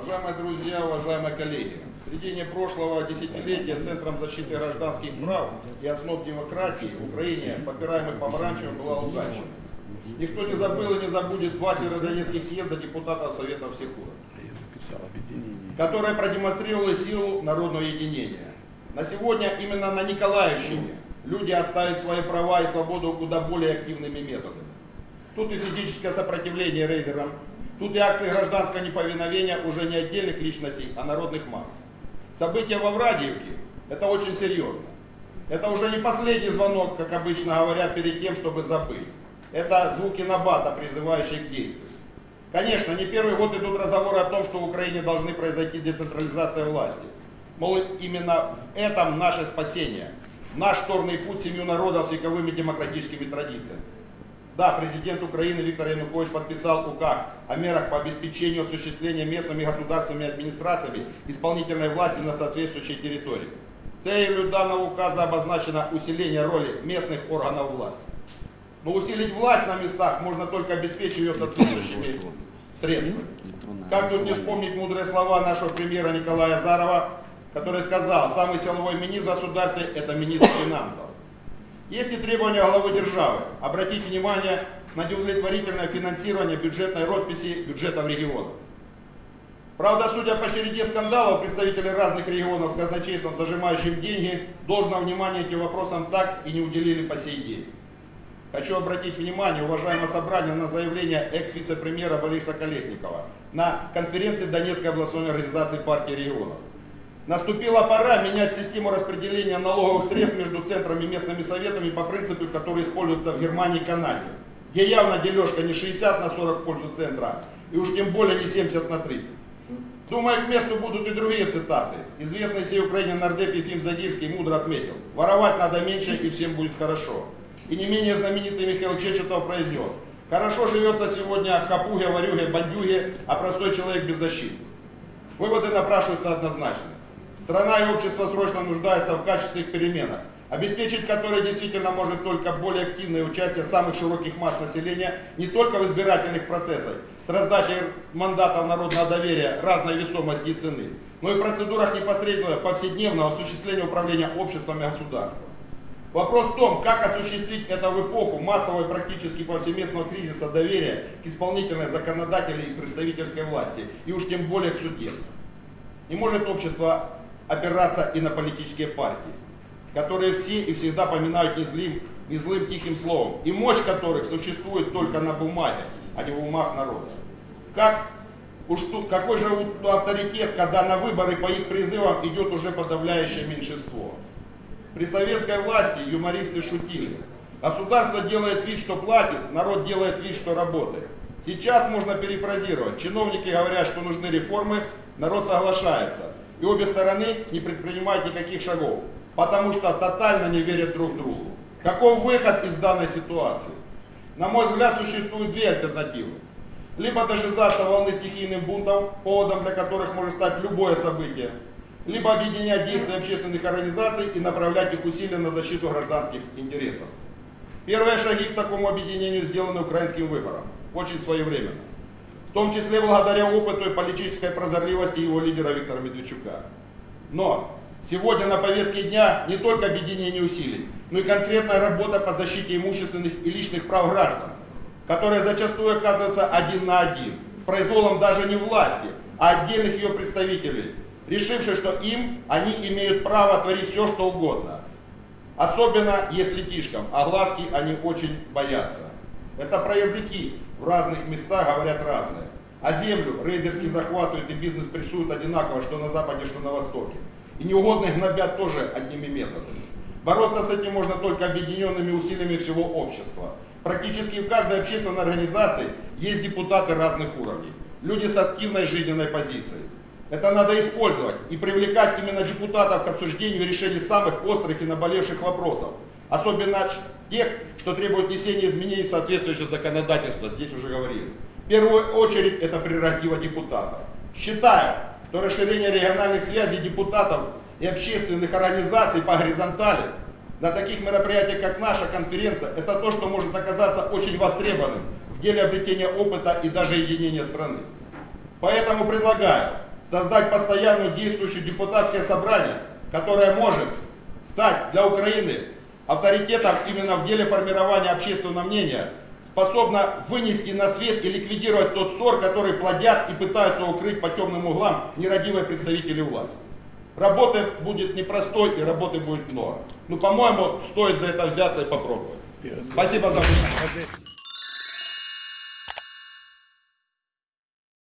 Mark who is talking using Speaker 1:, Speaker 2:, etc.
Speaker 1: Уважаемые друзья, уважаемые коллеги, в середине прошлого десятилетия Центром защиты гражданских прав и основ демократии в Украине, попираемый помаранчевым, была удача. Никто не забыл и не забудет два северодонецких съезда депутатов Совета всех уровней,
Speaker 2: Я записал объединение.
Speaker 1: которые продемонстрировали силу народного единения. На сегодня именно на Николаевщине люди оставят свои права и свободу куда более активными методами. Тут и физическое сопротивление рейдерам, тут и акции гражданского неповиновения уже не отдельных личностей, а народных масс. События во Врадиевке – это очень серьезно. Это уже не последний звонок, как обычно говорят, перед тем, чтобы забыть. Это звуки набата, призывающие к действию. Конечно, не первый год идут разговоры о том, что в Украине должны произойти децентрализация власти. Мол, именно в этом наше спасение, наш торный путь семью народов с вековыми демократическими традициями. Да, президент Украины Виктор Янукович подписал указ о мерах по обеспечению осуществления местными государственными администрациями исполнительной власти на соответствующей территории. Целью данного указа обозначено усиление роли местных органов власти. Но усилить власть на местах можно только обеспечив ее соответствующими средствами. Как тут не вспомнить мудрые слова нашего премьера Николая Зарова, который сказал, самый силовой министр государства – это министр финансов. Есть и требования главы державы обратить внимание на неудовлетворительное финансирование бюджетной росписи бюджетов регионов. Правда, судя по череде скандалов, представители разных регионов с казначейством, зажимающим деньги, должного внимания этим вопросам так и не уделили по сей день. Хочу обратить внимание, уважаемое собрание, на заявление экс-вице-премьера Бориса Колесникова на конференции Донецкой областной организации партии регионов. Наступила пора менять систему распределения налоговых средств между центрами и местными советами по принципу, который используется в Германии и Канаде, где явно дележка не 60 на 40 в пользу центра, и уж тем более не 70 на 30. Думаю, к месту будут и другие цитаты. Известный всей Украине нардеп Ефим Задирский мудро отметил, воровать надо меньше и всем будет хорошо. И не менее знаменитый Михаил Чечетов произнес, хорошо живется сегодня Капуге, Варюге, Бандюге, а простой человек беззащитный. Выводы напрашиваются однозначно. Страна и общество срочно нуждаются в качественных переменах, обеспечить которые действительно может только более активное участие самых широких масс населения не только в избирательных процессах, с раздачей мандатов народного доверия разной весомости и цены, но и в процедурах непосредственного повседневного осуществления управления обществом и государством. Вопрос в том, как осуществить это в эпоху массового и практически повсеместного кризиса доверия к исполнительной, законодательной и представительской власти, и уж тем более к судьям. Не может общество опираться и на политические партии, которые все и всегда поминают не злым, не злым тихим словом, и мощь которых существует только на бумаге, а не в умах народа. Как, уж тут, какой же авторитет, когда на выборы по их призывам идет уже подавляющее меньшинство? При советской власти юмористы шутили. Государство делает вид, что платит, народ делает вид, что работает. Сейчас можно перефразировать. Чиновники говорят, что нужны реформы, народ соглашается. И обе стороны не предпринимают никаких шагов, потому что тотально не верят друг другу. Каков выход из данной ситуации? На мой взгляд, существует две альтернативы. Либо дожидаться волны стихийных бунтов, поводом для которых может стать любое событие, либо объединять действия общественных организаций и направлять их усилия на защиту гражданских интересов. Первые шаги к такому объединению сделаны украинским выбором, очень своевременно. Том числе благодаря опыту и политической прозорливости его лидера Виктора Медведчука. Но сегодня на повестке дня не только объединение усилий, но и конкретная работа по защите имущественных и личных прав граждан, которая зачастую оказывается один на один, с произволом даже не власти, а отдельных ее представителей, решивших, что им они имеют право творить все, что угодно. Особенно если тишкам, а глазки они очень боятся. Это про языки. В разных местах говорят разное. А землю рейдерски захватывают и бизнес прессуют одинаково, что на западе, что на востоке. И неугодных гнобят тоже одними методами. Бороться с этим можно только объединенными усилиями всего общества. Практически в каждой общественной организации есть депутаты разных уровней. Люди с активной жизненной позицией. Это надо использовать и привлекать именно депутатов к обсуждению и решению самых острых и наболевших вопросов. Особенно тех, что требуют внесения изменений в соответствующее законодательство, здесь уже говорили. Первую очередь это прерогатива депутатов. Считаю, что расширение региональных связей депутатов и общественных организаций по горизонтали на таких мероприятиях, как наша конференция, это то, что может оказаться очень востребованным в деле обретения опыта и даже единения страны. Поэтому предлагаю создать постоянную действующую депутатское собрание, которое может стать для Украины авторитетом именно в деле формирования общественного мнения, способна вынести на свет и ликвидировать тот ссор, который плодят и пытаются укрыть по темным углам нерадивые представители власти. Работы будет непростой и работы будет много. Ну, по-моему, стоит за это взяться и попробовать. Спасибо за внимание.